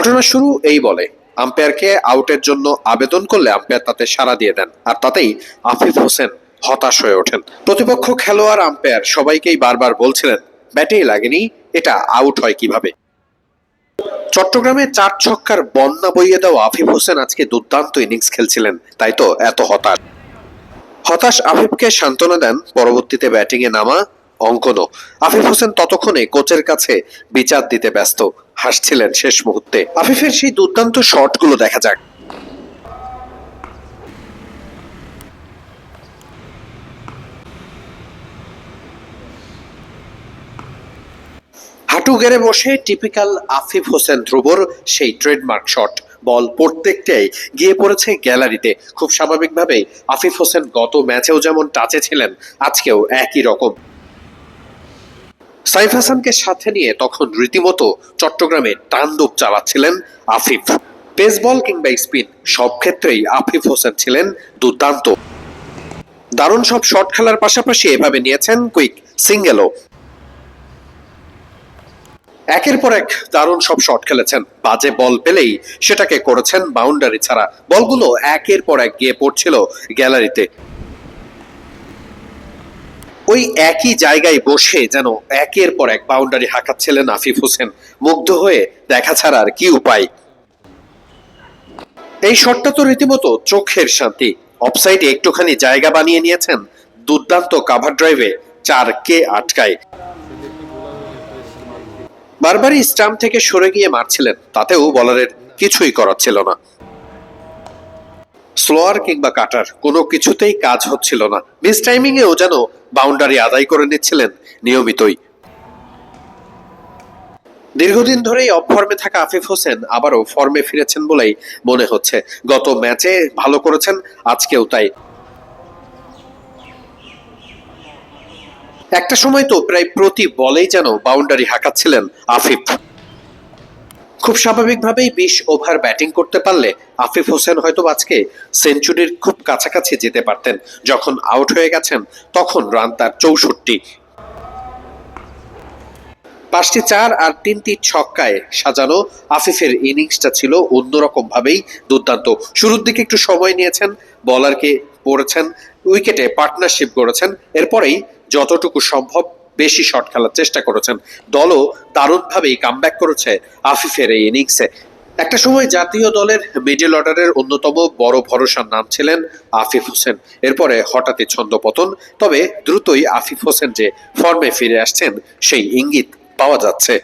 ঘটনা শুরু এই বলে। আম্পায়ারকে আউটের জন্য আবেদন করলে আম্পায়ার তাতে সাড়া দিয়ে দেন আর তাতেই আফিফ হোসেন হতাশ হয়ে ওঠেন। প্রতিপক্ষ খেলোয়াড়, আম্পায়ার সবাইকেই বারবার বলছিলেন ব্যাটেই লাগেনি, এটা আউট হয় কীভাবে? চট্টগ্রামে চার ছক্কার বন্যা বইয়ে দেওয়া আফিফ হোসেন আজকে দুর্দান্ত ইনিংস খেলছিলেন, তাই তো এত হতাশ। হতাশ আফিফকে সান্ত্বনা দেন, পরবর্তীতে ব্যাটিংয়ে নামা অঙ্কনও। আফিফ হোসেন ততক্ষণে কোচের কাছে বিচার দিতে ব্যস্ত। হাসছিলেন শেষ মুহূর্তে। আফিফের সেই দুর্দান্ত শটগুলো দেখা যাক। হাঁটু গেড়ে বসে টিপিক্যাল আফিফ হোসেন ধ্রুবর সেই ট্রেডমার্ক শট বল প্রত্যেকটাই গিয়ে পড়েছে গ্যালারিতে খুব স্বাভাবিকভাবেই আফিফ হোসেন গত ম্যাচেও যেমন টাচে ছিলেন, আজকেও একই রকম। সাইফ হাসানকে সাথে নিয়ে তখন রীতিমতো চট্টগ্রামে তাণ্ডব চালাচ্ছিলেন আফিফ। পেস বল কিংবা স্পিন সব ক্ষেত্রেই আফিফ হোসেন ছিলেন দুর্দান্ত। দারুণ সব শট খেলার পাশাপাশি এভাবে নিয়েছেন কুইক সিঙ্গেলও একের পর এক দারুণ সব শট খেলেছেন। বাজে বল পেলেই সেটাকে করেছেন বাউন্ডারি ছাড়া। বলগুলো একের পর এক গিয়ে পড়ছিল গ্যালারিতে ওই একই জায়গায় বসে যেন একের পর এক বাউন্ডারি হাঁকাচ্ছিলেন আফিফ হোসেন, মুগ্ধ হয়ে দেখা ছাড়া আর কি উপায়? এই শটটা তো রীতিমতো চোখের শান্তি। অফসাইডে একটুখানি জায়গা বানিয়ে নিয়েছেন দুর্দান্ত কাভার ড্রাইভে চার কে আটকায়। বারবারই স্টাম্প থেকে সরে গিয়ে মারছিলেন, তাতেও বলারের কিছুই করার ছিল না। স্লোয়ার কিংবা কাটার কোনো কিছুতেই কাজ হচ্ছিল না। মিস টাইমিং এও যেন বাউন্ডারি আদায় করে নিচ্ছিলেন নিয়মিতই। দীর্ঘদিন ধরেই অফ ফর্মে থাকা আফিফ হোসেন আবারও ফর্মে ফিরেছেন বলেই মনে হচ্ছে। গত ম্যাচে ভালো করেছেন, আজকেও তাই। একটা সময় তো প্রায় প্রতি বলেই যেন বাউন্ডারি হাঁকাচ্ছিলেন আফিফ। খুব স্বাভাবিকভাবেই বিশ ওভার ব্যাটিং করতে পারলে আফিফ হোসেন হয়তো আজকে সেঞ্চুরির খুব কাছাকাছি যেতে পারতেন। যখন আউট হয়ে গেছেন, তখন রান তার চৌষট্টি। পাঁচটি চার আর তিনটি ছক্কায় সাজানো আফিফের ইনিংসটা ছিল অন্যরকম ভাবেই দুর্দান্ত। শুরুর দিকে একটু সময় নিয়েছেন, বলারকে পড়েছেন, উইকেটে পার্টনারশিপ করেছেন এরপরেই যতটুকু সম্ভব বেশি শট খেলার চেষ্টা করেছেন। দলও দারুণভাবেই কামব্যাক করেছে আফিফের এই ইনিংসে একটা সময় জাতীয় দলের মিডল অর্ডারের অন্যতম বড় ভরসার নাম ছিলেন আফিফ হোসেন। এরপরে হঠাৎই ছন্দপতন তবে দ্রুতই আফিফ হোসেন যে ফর্মে ফিরে আসছেন, সেই ইঙ্গিত পাওয়া যাচ্ছে।